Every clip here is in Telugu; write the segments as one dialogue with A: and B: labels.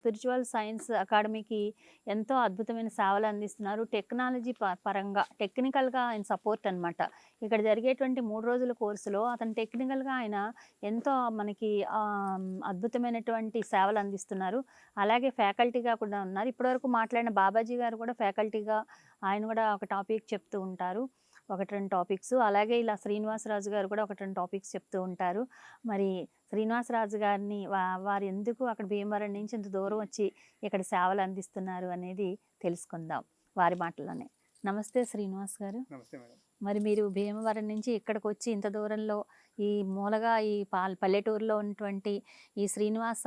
A: స్పిరిచువల్ సైన్స్ అకాడమీకి ఎంతో అద్భుతమైన సేవలు అందిస్తున్నారు. టెక్నాలజీ ప పరంగా టెక్నికల్గా ఆయన సపోర్ట్ అనమాట ఇక్కడ జరిగేటువంటి మూడు రోజుల కోర్సులో అతను టెక్నికల్గా ఆయన ఎంతో మనకి అద్భుతమైనటువంటి సేవలు అందిస్తున్నారు. అలాగే ఫ్యాకల్టీగా కూడా ఉన్నారు. ఇప్పటివరకు మాట్లాడిన బాబాజీ గారు కూడా ఫ్యాకల్టీగా ఆయన కూడా ఒక టాపిక్ చెప్తూ ఉంటారు. ఒకటి రెండు టాపిక్స్. అలాగే ఇలా శ్రీనివాసరాజు గారు కూడా ఒకటి రెండు టాపిక్స్ చెప్తూ ఉంటారు. మరి శ్రీనివాసరాజు గారిని వా- వారు ఎందుకు అక్కడ భీమవరం నుంచి ఇంత దూరం వచ్చి ఇక్కడ సేవలు అందిస్తున్నారు అనేది తెలుసుకుందాం వారి మాటల్లోనే. నమస్తే శ్రీనివాస్ గారు.
B: నమస్తే మేడం.
A: మరి మీరు భీమవరం నుంచి ఇక్కడికి వచ్చి ఇంత దూరంలో ఈ మూలగా ఈ పాల్ పల్లెటూరులో ఉన్నటువంటి ఈ శ్రీనివాస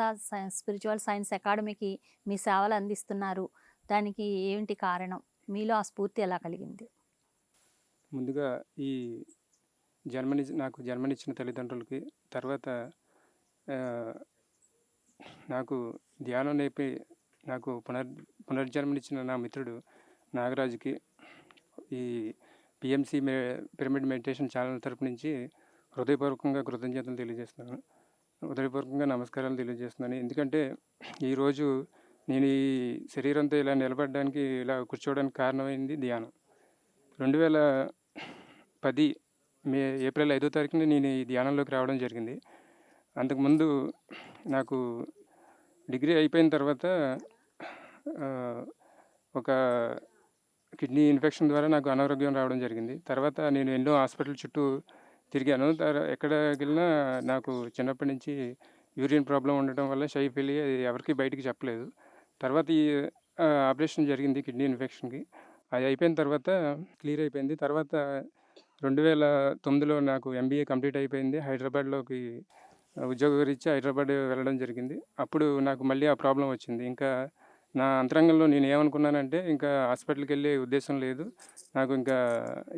A: స్పిరిచువల్ సైన్స్ అకాడమీకి మీ సేవలు అందిస్తున్నారు. దానికి ఏమిటి కారణం? మీలో ఆ స్ఫూర్తి ఎలా కలిగింది?
B: ముందుగా ఈ జన్మని నాకు జన్మనిచ్చిన తల్లిదండ్రులకి తర్వాత నాకు ధ్యానం నేర్పి నాకు పునర్ పునర్జన్మనిచ్చిన నా మిత్రుడు నాగరాజుకి ఈ పిఎంసి మె పిరమిడ్ మెడిటేషన్ ఛానల్ తరపు నుంచి హృదయపూర్వకంగా కృతజ్ఞతలు తెలియజేస్తున్నాను. హృదయపూర్వకంగా నమస్కారాలు తెలియజేస్తున్నాను. ఎందుకంటే ఈరోజు నేను ఈ శరీరంతో ఇలా నిలబడడానికి ఇలా కూర్చోవడానికి కారణమైంది ధ్యానం. రెండు వేల పది మే ఏప్రిల్ ఐదో తారీఖున నేను ఈ ధ్యానంలోకి రావడం జరిగింది. అంతకుముందు నాకు డిగ్రీ అయిపోయిన తర్వాత ఒక కిడ్నీ ఇన్ఫెక్షన్ ద్వారా నాకు అనారోగ్యం రావడం జరిగింది. తర్వాత నేను ఎన్నో హాస్పిటల్ చుట్టూ తిరిగాను. తర్- ఎక్కడికి వెళ్ళినా నాకు చిన్నప్పటి నుంచి యూరిన్ ప్రాబ్లం ఉండటం వల్ల షై పెళ్ళి ఎవరికి బయటికి చెప్పలేదు. తర్వాత ఈ ఆపరేషన్ జరిగింది కిడ్నీ ఇన్ఫెక్షన్కి. అది అయిపోయిన తర్వాత క్లియర్ అయిపోయింది. తర్వాత రెండు వేల తొమ్మిదిలో నాకు ఎంబీఏ కంప్లీట్ అయిపోయింది. హైదరాబాద్లోకి ఉద్యోగ రీత్యా హైదరాబాద్ వెళ్ళడం జరిగింది. అప్పుడు నాకు మళ్ళీ ఆ ప్రాబ్లం వచ్చింది. ఇంకా నా అంతరంగంలో నేను ఏమనుకున్నానంటే ఇంకా హాస్పిటల్కి వెళ్ళే ఉద్దేశం లేదు. నాకు ఇంకా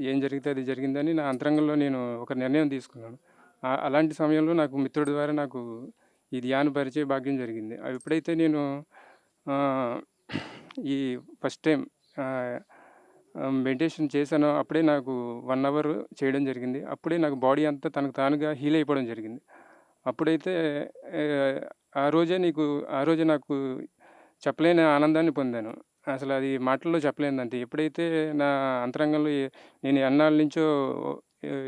B: ఏం జరిగితే అది జరిగిందని నా అంతరంగంలో నేను ఒక నిర్ణయం తీసుకున్నాను. అలాంటి సమయంలో నాకు మిత్రుడి ద్వారా నాకు ఈ ధ్యాన పరిచయ భాగ్యం జరిగింది. అవి ఎప్పుడైతే నేను ఈ ఫస్ట్ టైం మెడిటేషన్ చేశాను. అప్పుడే నాకు వన్ అవర్ చేయడం జరిగింది. అప్పుడే నాకు బాడీ అంతా తనకు తానుగా హీల్ అయిపోవడం జరిగింది. అప్పుడైతే ఆ, రోజే నీకు ఆ రోజే నాకు చెప్పలేని ఆనందాన్ని పొందాను. అసలు అది మాటల్లో చెప్పలేదంటే ఎప్పుడైతే నా అంతరంగంలో నేను ఎన్నాళ్ళ నుంచో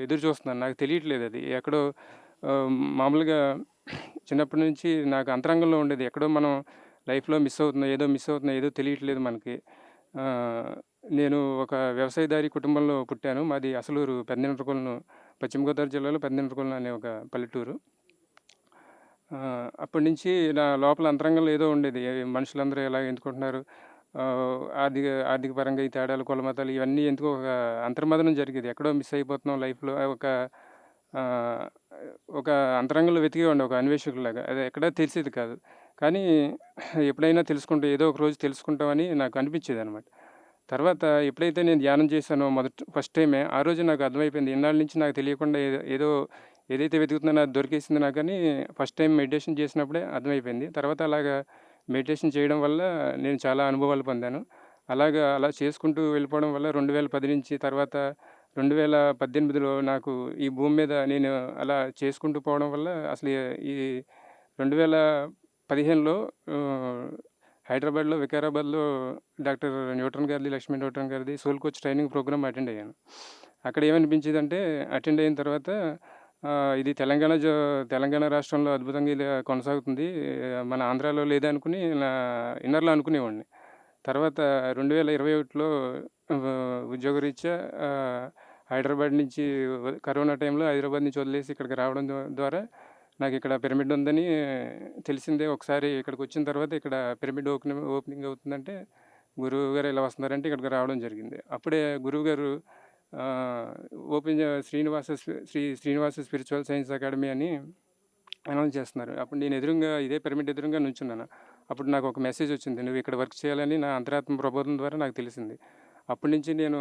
B: ఎదురు చూస్తున్నాను నాకు తెలియట్లేదు అది. ఎక్కడో మామూలుగా చిన్నప్పటి నుంచి నాకు అంతరంగంలో ఉండేది. ఎక్కడో మనం లైఫ్లో మిస్ అవుతుందో ఏదో మిస్ అవుతుందో ఏదో తెలియట్లేదు మనకి. నేను ఒక వ్యవసాయదారి కుటుంబంలో పుట్టాను. మాది అసలూరు పెద్దనింట్రకొలను పశ్చిమ గోదావరి జిల్లాలో పెద్దనింట్రకొలను అనే ఒక పల్లెటూరు. అప్పటి నుంచి నా లోపల అంతరంగంలో ఏదో ఉండేది. మనుషులందరూ ఎలా ఎందుకుంటున్నారు? ఆర్థిక ఆర్థిక పరంగా ఈ తేడాలు కులమతాలు ఇవన్నీ ఎందుకో ఒక అంతర్మదనం జరిగేది? ఎక్కడో మిస్ అయిపోతున్నాం లైఫ్లో. ఒక ఒక అంతరంగంలో వెతికేవాడి ఒక అన్వేషకులాగా అది ఎక్కడా తెలిసేది కాదు. కానీ ఎప్పుడైనా తెలుసుకుంటే ఏదో ఒక రోజు తెలుసుకుంటామని నాకు అనిపించేది అనమాట తర్వాత ఎప్పుడైతే నేను ధ్యానం చేశానో మొదట ఫస్ట్ టైమే ఆ రోజు నాకు అర్థమైపోయింది. ఇన్నాళ్ళ నుంచి నాకు తెలియకుండా ఏదో ఏదో ఏదైతే వెతుకుతున్నా అది దొరికేసింది నాకు కానీ ఫస్ట్ టైం మెడిటేషన్ చేసినప్పుడే అర్థమైపోయింది. తర్వాత అలాగా మెడిటేషన్ చేయడం వల్ల నేను చాలా అనుభవాలు పొందాను. అలాగా అలా చేసుకుంటూ వెళ్ళిపోవడం వల్ల రెండు వేల పది నుంచి తర్వాత రెండు వేల పద్దెనిమిదిలో నాకు ఈ భూమి మీద నేను అలా చేసుకుంటూ పోవడం వల్ల అసలు ఈ రెండు వేల పదిహేనులో హైదరాబాద్లో వికారాబాద్లో డాక్టర్ న్యూటన్ గారిది లక్ష్మీ న్యూటన్ గారిది soul coach training program attend అయ్యాను. అక్కడ ఏమనిపించింది అంటే అటెండ్ అయిన తర్వాత ఇది తెలంగాణ జో తెలంగాణ రాష్ట్రంలో అద్భుతంగా ఇది కొనసాగుతుంది. మన ఆంధ్రాలో లేదనుకుని నా ఇన్నర్లో అనుకునేవాడిని. తర్వాత రెండు వేల ఇరవై ఒకటిలో ఉద్యోగరీత్యా హైదరాబాద్ నుంచి కరోనా టైంలో హైదరాబాద్ నుంచి వదిలేసి ఇక్కడికి రావడం ద్వారా నాకు ఇక్కడ పిరమిడ్ ఉందని తెలిసిందే. ఒకసారి ఇక్కడికి వచ్చిన తర్వాత ఇక్కడ పిరమిడ్ ఓపెన్ ఓపెనింగ్ అవుతుందంటే గురువు గారు ఇలా వస్తున్నారంటే ఇక్కడికి రావడం జరిగింది. అప్పుడే గురువు గారు open Srinivasa Sri Srinivasa spiritual science academy అని అనౌన్స్ చేస్తున్నారు. అప్పుడు నేను ఎదురుగా ఇదే పిరమిడ్ ఎదురుగా నుంచున్నాను. అప్పుడు నాకు ఒక మెసేజ్ వచ్చింది. నువ్వు ఇక్కడ వర్క్ చేయాలని నా అంతరాత్మ ప్రబోధం ద్వారా నాకు తెలిసింది. అప్పటి నుంచి నేను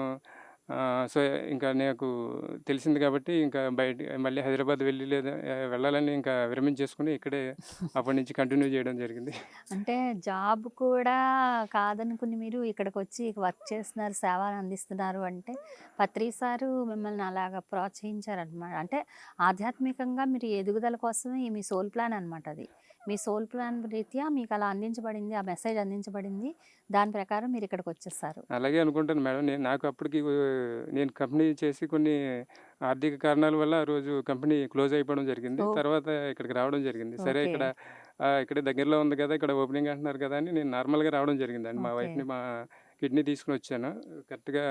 B: సో ఇంకా నాకు తెలిసింది కాబట్టి ఇంకా బయట మళ్ళీ హైదరాబాద్ వెళ్ళి లేదా వెళ్ళాలని ఇంకా విరమించేసుకుని ఇక్కడే అప్పటి నుంచి కంటిన్యూ చేయడం జరిగింది.
A: అంటే జాబ్ కూడా కాదనుకుని మీరు ఇక్కడికి వచ్చి వర్క్ చేస్తున్నారు సేవలు అందిస్తున్నారు అంటే పత్రి సారు మిమ్మల్ని అలాగా ప్రోత్సహించారనమాట అంటే ఆధ్యాత్మికంగా మీరు ఎదుగుదల కోసమే మీ సోల్ ప్లాన్ అనమాట అది. మీ సోల్ ప్లాన్ రీత్యా మీకు అలా అందించబడింది ఆ మెసేజ్ అందించబడింది. దాని ప్రకారం మీరు ఇక్కడికి వచ్చేస్తారు
B: అలాగే అనుకుంటాను మేడం. నేను నాకు అప్పటికి నేను కంపెనీ చేసి కొన్ని ఆర్థిక కారణాల వల్ల ఆ రోజు కంపెనీ క్లోజ్ అయిపోవడం జరిగింది. తర్వాత ఇక్కడికి రావడం జరిగింది. సరే. ఇక్కడ ఇక్కడ దగ్గరలో ఉంది కదా ఇక్కడ ఓపెనింగ్ అంటున్నారు కదా అని నేను నార్మల్గా రావడం జరిగిందండి. మా
A: ఓకే.
B: వైఫ్ని మా కిడ్నీ తీసుకుని వచ్చాను. కరెక్ట్గా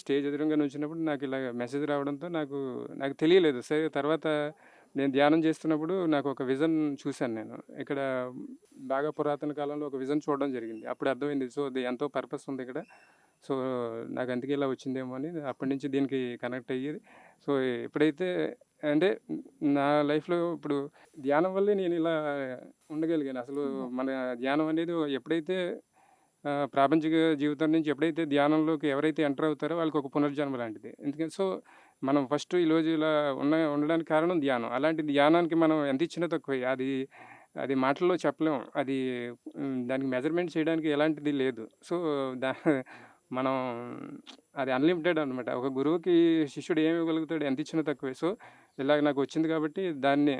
B: స్టేజ్ ఎదురుగా నుంచినప్పుడు నాకు ఇలా మెసేజ్ రావడంతో నాకు నాకు తెలియలేదు. సరే తర్వాత నేను ధ్యానం చేస్తున్నప్పుడు నాకు ఒక విజన్ చూశాను నేను. ఇక్కడ బాగా పురాతన కాలంలో ఒక విజన్ చూడడం జరిగింది. అప్పుడు అర్థమైంది సో ఇది ఎంతో పర్పస్ ఉంది ఇక్కడ. సో నాకు అందుకే ఇలా వచ్చిందేమో అని అప్పటి నుంచి దీనికి కనెక్ట్ అయ్యేది. సో ఎప్పుడైతే అంటే నా లైఫ్లో ఇప్పుడు ధ్యానం వల్లే నేను ఇలా ఉండగలిగాను. అసలు మన ధ్యానం అనేది ఎప్పుడైతే ప్రాపంచిక జీవితం నుంచి ఎప్పుడైతే ధ్యానంలోకి ఎవరైతే ఎంటర్ అవుతారో వాళ్ళకి ఒక పునర్జన్మ లాంటిది. ఎందుకంటే సో మనం ఫస్ట్ ఈరోజు ఇలా ఉన్న ఉండడానికి కారణం ధ్యానం. అలాంటి ధ్యానానికి మనం ఎంత ఇచ్చినా తక్కువ. అది అది మాటల్లో చెప్పలేం. అది దానికి మెజర్మెంట్ చేయడానికి ఎలాంటిది లేదు. సో దా మనం అది అన్లిమిటెడ్ అనమాట ఒక గురువుకి శిష్యుడు ఏమి ఇవ్వగలుగుతాడు ఎంత ఇచ్చినా తక్కువే. సో ఇలాగ నాకు వచ్చింది కాబట్టి దాన్ని.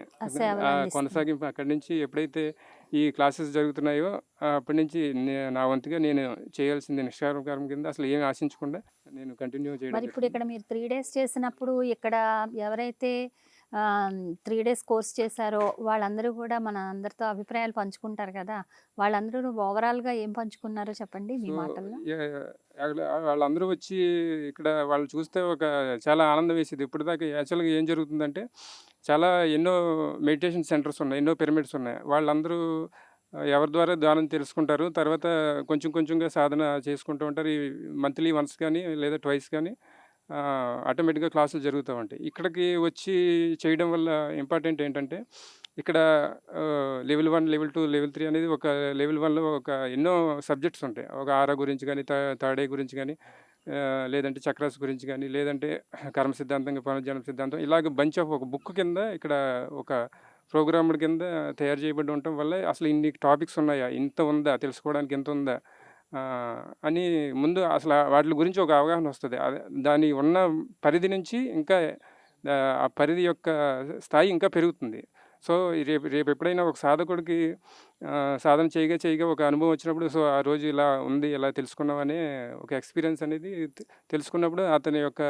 B: కొనసాగింపు అక్కడి నుంచి ఎప్పుడైతే ఈ క్లాసెస్ జరుగుతున్నాయో అప్పటి నుంచి నే- వంతుగా నేను చేయాల్సింది నిష్కారం కింద అసలు ఏమి ఆశించకుండా నేను కంటిన్యూ చేయడం
A: మరి ఇప్పుడు ఇక్కడ మీరు త్రీ డేస్ చేసినప్పుడు ఇక్కడ ఎవరైతే త్రీ డేస్ కోర్స్ చేశారో వాళ్ళందరూ కూడా మన అందరితో అభిప్రాయాలు పంచుకుంటారు కదా వాళ్ళందరూ ఓవరాల్గా ఏం పంచుకున్నారో చెప్పండి మీ మాటల్లో.
B: వాళ్ళందరూ వచ్చి ఇక్కడ వాళ్ళు చూస్తే ఒక చాలా ఆనందం వేసేది. ఇప్పుడు దాకా యాక్చువల్గా ఏం జరుగుతుందంటే చాలా ఎన్నో మెడిటేషన్ సెంటర్స్ ఉన్నాయి ఎన్నో పిరమిడ్స్ ఉన్నాయి. వాళ్ళందరూ ఎవరి ద్వారా దానం తెలుసుకుంటారు. తర్వాత కొంచెం కొంచెంగా సాధన చేసుకుంటూ ఉంటారు. ఈ మంత్లీ వన్స్ కానీ లేదా ట్వైస్ కానీ ఆటోమేటిక్గా క్లాసులు జరుగుతూ ఉంటాయి. ఇక్కడికి వచ్చి చేయడం వల్ల ఇంపార్టెంట్ ఏంటంటే ఇక్కడ level one level two level three అనేది ఒక లెవెల్ వన్లో ఒక ఎన్నో సబ్జెక్ట్స్ ఉంటాయి. ఒక ఆరా గురించి కానీ థర్డ్ ఏ గురించి కానీ లేదంటే చక్రాస్ గురించి కానీ లేదంటే కర్మ సిద్ధాంతం పునర్జన్మ సిద్ధాంతం ఇలాగ బంచ్ ఆఫ్ ఒక బుక్ కింద ఇక్కడ ఒక ప్రోగ్రామ్డ్ కింద తయారు చేయబడి ఉండటం వల్ల అసలు ఇన్ని టాపిక్స్ ఉన్నాయా ఇంత ఉందా తెలుసుకోవడానికి ఎంత ఉందా అని ముందు అసలు వాటి గురించి ఒక అవగాహన వస్తుంది. దాని ఉన్న పరిధి నుంచి ఇంకా ఆ పరిధి యొక్క స్థాయి ఇంకా పెరుగుతుంది. సో రేపు రేపు ఎప్పుడైనా ఒక సాధకుడికి సాధన చేయగా చేయగా ఒక అనుభవం వచ్చినప్పుడు సో ఆ రోజు ఇలా ఉంది ఇలా తెలుసుకున్నాం అనే ఒక ఎక్స్పీరియన్స్ అనేది తెలుసుకున్నప్పుడు అతని యొక్క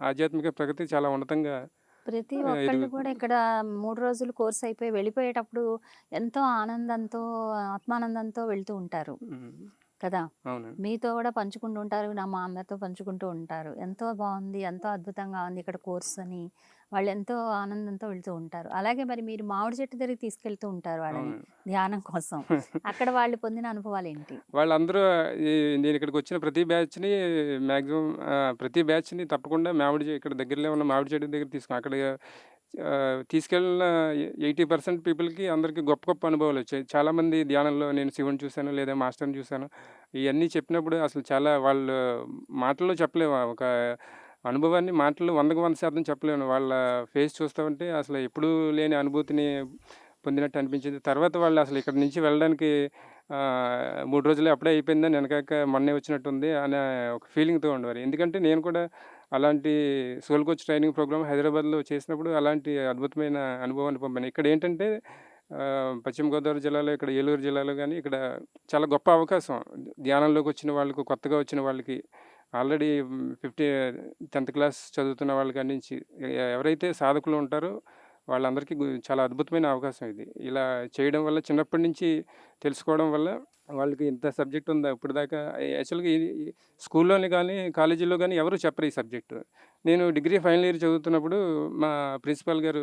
B: ఆధ్యాత్మిక ప్రగతి చాలా ఉన్నతంగా
A: ప్రతి ఒక్కళ్ళు. కూడా ఇక్కడ మూడు రోజులు కోర్స్ అయిపోయి వెళ్ళిపోయేటప్పుడు ఎంతో ఆనందంతో ఆత్మానందంతో వెళ్తూ ఉంటారు. కదా? మీతో కూడా పంచుకుంటూ ఉంటారు నా మా అందరితో పంచుకుంటూ ఉంటారు. ఎంతో బాగుంది ఎంతో అద్భుతంగా ఉంది ఇక్కడ కోర్స్ అని. వాళ్ళు ఎంతో ఆనందంతో వెళ్తూ ఉంటారు. అలాగే మరి మీరు మామిడి చెట్టు దగ్గరికి తీసుకెళ్తూ ఉంటారు వాళ్ళని ధ్యానం కోసం. అక్కడ వాళ్ళు పొందిన అనుభవాలు ఏంటి
B: వాళ్ళందరూ నేను ఇక్కడికి వచ్చిన ప్రతి బ్యాచ్ని మ్యాక్సిమం ప్రతి బ్యాచ్ని తప్పకుండా మామిడి ఇక్కడ దగ్గరలో ఉన్న మామిడి చెట్టు దగ్గర తీసుకుని అక్కడ తీసుకెళ్ళిన ఎయిటీ పర్సెంట్ పీపుల్కి అందరికీ గొప్ప గొప్ప అనుభవాలు వచ్చాయి. చాలామంది ధ్యానంలో నేను శివుని చూశాను లేదా మాస్టర్ని చూశాను. ఇవన్నీ చెప్పినప్పుడు అసలు చాలా వాళ్ళు మాటల్లో చెప్పలేము ఒక అనుభవాన్ని మాటలు వందకు వంద శాతం చెప్పలేము వాళ్ళ ఫేస్ చూస్తామంటే అసలు ఎప్పుడూ లేని అనుభూతిని పొందినట్టు అనిపించింది. తర్వాత వాళ్ళు అసలు ఇక్కడ నుంచి వెళ్ళడానికి మూడు రోజులు అప్పుడే అయిపోయిందని వెనకాక మొన్నే వచ్చినట్టుంది అనే ఒక ఫీలింగ్తో ఉండేవారు. ఎందుకంటే నేను కూడా అలాంటి సోల్ కోచ్ ట్రైనింగ్ ప్రోగ్రామ్ హైదరాబాద్లో చేసినప్పుడు అలాంటి అద్భుతమైన అనుభవాన్ని పంపాను ఇక్కడ ఏంటంటే పశ్చిమ గోదావరి జిల్లాలో ఇక్కడ ఏలూరు జిల్లాలో కానీ ఇక్కడ చాలా గొప్ప అవకాశం. ధ్యానంలోకి వచ్చిన వాళ్ళకు కొత్తగా వచ్చిన వాళ్ళకి ఆల్రెడీ ఫిఫ్టీ టెన్త్ క్లాస్ చదువుతున్న వాళ్ళ నుంచి ఎవరైతే సాధకులు ఉంటారో వాళ్ళందరికీ చాలా అద్భుతమైన అవకాశం ఇది. ఇలా చేయడం వల్ల చిన్నప్పటి నుంచి తెలుసుకోవడం వల్ల వాళ్ళకి ఇంత సబ్జెక్ట్ ఉందా? ఇప్పుడు దాకా యాక్చువల్గా స్కూల్లోనే కానీ కాలేజీలో కానీ ఎవరు చెప్పరు ఈ సబ్జెక్టు. నేను డిగ్రీ ఫైనల్ ఇయర్ చదువుతున్నప్పుడు మా ప్రిన్సిపాల్ గారు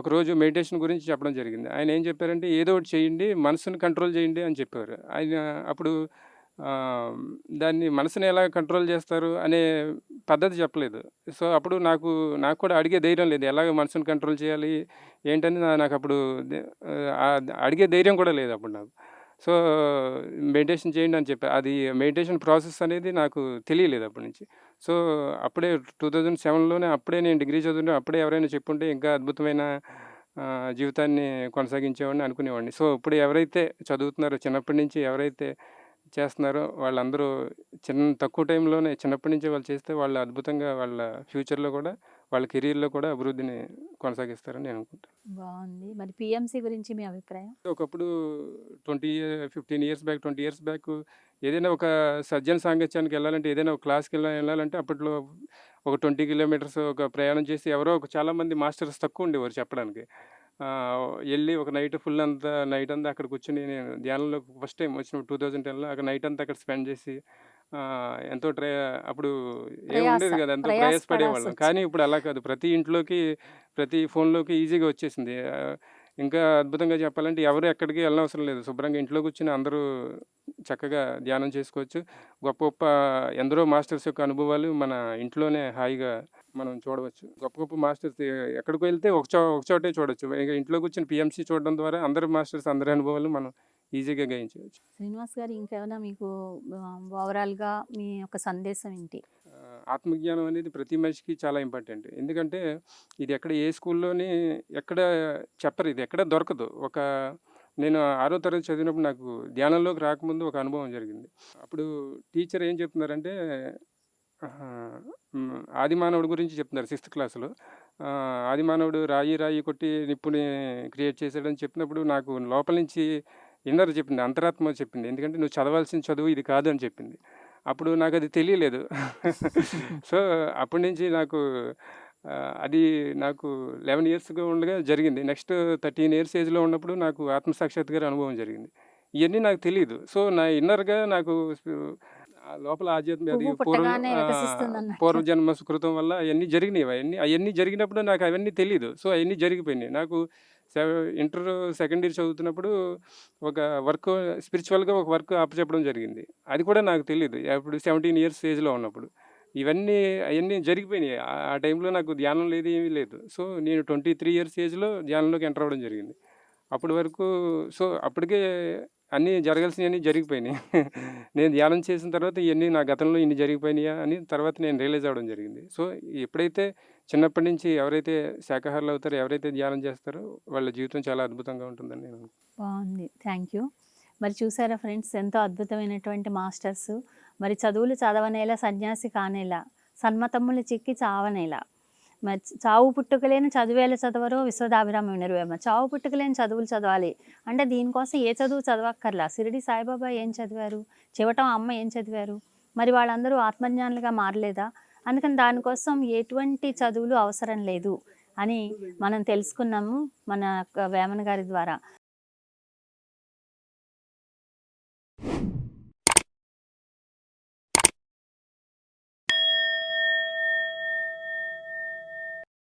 B: ఒకరోజు మెడిటేషన్ గురించి చెప్పడం జరిగింది. ఆయన ఏం చెప్పారంటే ఏదో ఒకటి చేయండి మనసుని కంట్రోల్ చేయండి అని చెప్పారు. ఆయన అప్పుడు దాన్ని మనసుని ఎలా కంట్రోల్ చేస్తారు అనే పద్ధతి చెప్పలేదు. సో అప్పుడు నాకు నాకు కూడా అడిగే ధైర్యం లేదు. ఎలాగ మనసుని కంట్రోల్ చేయాలి? ఏంటని నా- నాకు అప్పుడు అడిగే ధైర్యం కూడా లేదు అప్పుడు నాకు. సో మెడిటేషన్ చేయండి అని చెప్పి. అది మెడిటేషన్ ప్రాసెస్ అనేది నాకు తెలియలేదు అప్పటి నుంచి. సో అప్పుడే టూ థౌజండ్ సెవెన్లోనే అప్పుడే నేను డిగ్రీ చదువుతుంటే అప్పుడే ఎవరైనా చెప్పుంటే ఇంకా అద్భుతమైన జీవితాన్ని కొనసాగించేవాడిని అనుకునేవాడిని. సో ఇప్పుడు ఎవరైతే చదువుతున్నారో చిన్నప్పటి నుంచి ఎవరైతే చేస్తున్నారో. వాళ్ళందరూ చిన్న తక్కువ టైంలోనే చిన్నప్పటి నుంచి వాళ్ళు చేస్తే వాళ్ళు అద్భుతంగా వాళ్ళ ఫ్యూచర్లో కూడా వాళ్ళ కెరీర్లో కూడా అభివృద్ధిని కొనసాగిస్తారని నేను అనుకుంటాను.
A: బాగుంది. మరి పిఎంసి గురించి మీ అభిప్రాయం?
B: ఒకప్పుడు twenty fifteen years back twenty years back ఏదైనా ఒక సజ్జన సాంగత్యానికి వెళ్ళాలంటే ఏదైనా ఒక క్లాస్కి వెళ్ళ వెళ్ళాలంటే అప్పట్లో ఒక ట్వంటీ కిలోమీటర్స్ ఒక ప్రయాణం చేసి ఎవరో ఒక చాలామంది మాస్టర్స్ తక్కువ ఉండేవారు చెప్పడానికి. వెళ్ళి ఒక నైట్ ఫుల్ అంతా నైట్ అంతా అక్కడ కూర్చొని నేను ధ్యానంలో ఫస్ట్ టైం వచ్చిన టూ థౌజండ్ టెన్లో అక్కడ నైట్ అంతా అక్కడ స్పెండ్ చేసి ఎంతో ట్రై అప్పుడు ఏం
A: ప్రయాస,
B: ఉండేది కదా ఎంతో
A: ప్రయాస
B: ప్రయాసపడేవాళ్ళం. కానీ ఇప్పుడు అలా కాదు. ప్రతి ఇంట్లోకి ప్రతి ఫోన్లోకి ఈజీగా వచ్చేసింది. ఇంకా అద్భుతంగా చెప్పాలంటే ఎవరు ఎక్కడికి వెళ్ళనవసరం లేదు. శుభ్రంగా ఇంట్లో కూర్చుని అందరూ చక్కగా ధ్యానం చేసుకోవచ్చు. గొప్ప గొప్ప ఎందరో మాస్టర్స్ యొక్క అనుభవాలు మన ఇంట్లోనే హాయిగా మనం చూడవచ్చు. గొప్ప గొప్ప మాస్టర్స్ ఎక్కడికి వెళ్తే ఒక చో ఒక చోటే చూడొచ్చు. ఇక ఇంట్లో కూర్చొని పిఎంసి చూడడం ద్వారా అందరు మాస్టర్స్ అందరి అనుభవాలు మనం ఈజీగా గ్రహించవచ్చు.
A: శ్రీనివాస్ గారు ఇంకేమైనా మీకు ఓవరాల్గా మీ యొక్క సందేశం ఏంటి?
B: ఆత్మజ్ఞానం అనేది ప్రతి మనిషికి చాలా ఇంపార్టెంట్. ఎందుకంటే ఇది ఎక్కడ ఏ స్కూల్లోని ఎక్కడ చెప్పరు ఇది ఎక్కడ దొరకదు. ఒక నేను ఆరో తరగతి చదివినప్పుడు నాకు ధ్యానంలోకి రాకముందు ఒక అనుభవం జరిగింది. అప్పుడు టీచర్ ఏం చెప్తున్నారంటే ఆదిమానవుడి గురించి చెప్తున్నారు సిక్స్త్ క్లాస్లో. ఆదిమానవుడు రాయి రాయి కొట్టి నిప్పుని క్రియేట్ చేశాడని చెప్పినప్పుడు నాకు లోపల నుంచి ఇన్నర్ చెప్పింది అంతరాత్మ చెప్పింది. ఎందుకంటే నువ్వు చదవాల్సిన చదువు ఇది కాదు అని చెప్పింది. అప్పుడు నాకు అది తెలియలేదు. సో అప్పటి నుంచి నాకు అది నాకు లెవెన్ ఇయర్స్గా ఉండగా జరిగింది. నెక్స్ట్ థర్టీన్ ఇయర్స్ ఏజ్లో ఉన్నప్పుడు నాకు ఆత్మసాక్షాత్కార అనుభవం జరిగింది. ఇవన్నీ నాకు తెలియదు సో నా ఇన్నర్గా నాకు లోపల ఆధ్యాత్మిక. పూర్వజన్మ సుకృతం వల్ల అవన్నీ జరిగినాయి అవన్నీ అవన్నీ జరిగినప్పుడు నాకు అవన్నీ తెలియదు సో అవన్నీ జరిగిపోయినాయి. నాకు ఇంటర్ సెకండ్ ఇయర్ చదువుతున్నప్పుడు ఒక వర్క్ స్పిరిచువల్గా ఒక వర్క్ అప్పచెప్పడం జరిగింది. అది కూడా నాకు తెలియదు అప్పుడు సెవెంటీన్ ఇయర్స్ ఏజ్లో ఉన్నప్పుడు. ఇవన్నీ అవన్నీ జరిగిపోయినాయి. ఆ- ఆ టైంలో నాకు ధ్యానం లేదు ఏమీ లేదు. సో నేను ట్వంటీ త్రీ ఇయర్స్ ఏజ్లో ధ్యానంలోకి ఎంటర్ అవ్వడం జరిగింది. అప్పటి వరకు సో అప్పటికే అన్నీ జరగాల్సినవన్నీ జరిగిపోయినాయి. నేను ధ్యానం చేసిన తర్వాత ఇవన్నీ నా గతంలో ఇన్ని జరిగిపోయినాయా అని తర్వాత నేను రియలైజ్ అవ్వడం జరిగింది. సో ఎప్పుడైతే చిన్నప్పటి నుంచి ఎవరైతే శాకాహారులు అవుతారో ఎవరైతే ధ్యానం చేస్తారో వాళ్ళ జీవితం చాలా అద్భుతంగా ఉంటుందని నేను
A: బాగుంది. Thank you. మరి చూసారా ఫ్రెండ్స్ ఎంతో అద్భుతమైనటువంటి మాస్టర్స్. మరి చదువులు చదవనేలా సన్యాసి కానేలా సన్మతమ్ములు చిక్కి చావనేలా చావు పుట్టుకలేని చదివేలా చదవరో విశ్వదాభిరామ వినరువేమ చావు పుట్టుకలేని చదువులు చదవాలి. అంటే దీనికోసం ఏ చదువు చదవక్కర్లా? షిరిడి సాయిబాబా ఏం చదివారు? చివటం అమ్మ ఏం చదివారు? మరి వాళ్ళందరూ ఆత్మజ్ఞానులుగా మారలేదా? అందుకని దానికోసం ఎటువంటి చదువులు అవసరం లేదు అని మనం తెలుసుకున్నాము మన యొక్క వేమన గారి ద్వారా.